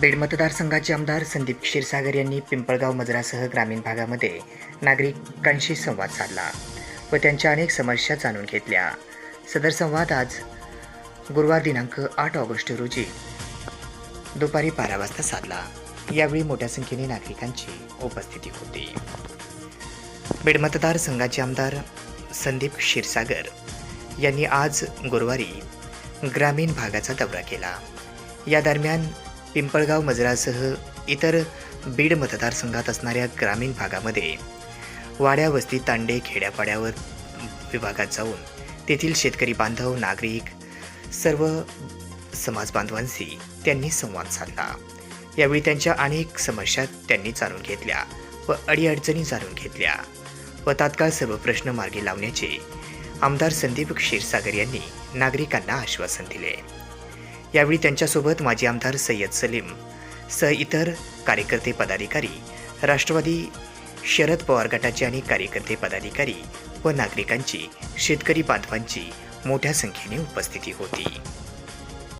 बीड मतदारसंघाचे आमदार संदीप क्षीरसागर यांनी पिंपळगाव मजरासह ग्रामीण भागामध्ये नागरिकांशी संवाद साधला व त्यांच्या अनेक समस्या जाणून घेतल्या. सदर संवाद आज गुरुवार दिनांक आठ ऑगस्ट रोजी दुपारी बारा वाजता साधला. यावेळी मोठ्या संख्येने नागरिकांची उपस्थिती होती. बीड मतदारसंघाचे आमदार संदीप क्षीरसागर यांनी आज गुरुवारी ग्रामीण भागाचा दौरा केला. या दरम्यान पिंपळगाव मजरासह इतर बीड मतदारसंघात असणाऱ्या ग्रामीण भागामध्ये वाड्या वस्ती तांडे खेड्यापाड्यावर विभागात जाऊन तेथील शेतकरी बांधव नागरिक सर्व समाज बांधवांशी त्यांनी संवाद साधला. यावेळी त्यांच्या अनेक समस्या त्यांनी जाणून घेतल्या व अडीअडचणी जाणून घेतल्या व तात्काळ सर्व प्रश्न मार्गी लावण्याचे आमदार संदीप क्षीरसागर यांनी नागरिकांना आश्वासन दिले. यावेळी त्यांच्यासोबत माजी आमदार सय्यद सलीम सह इतर कार्यकर्ते पदाधिकारी राष्ट्रवादी शरद पवार गटाचे आणि कार्यकर्ते पदाधिकारी व नागरिकांची शेतकरी बांधवांची मोठ्या संख्येने उपस्थिती होती.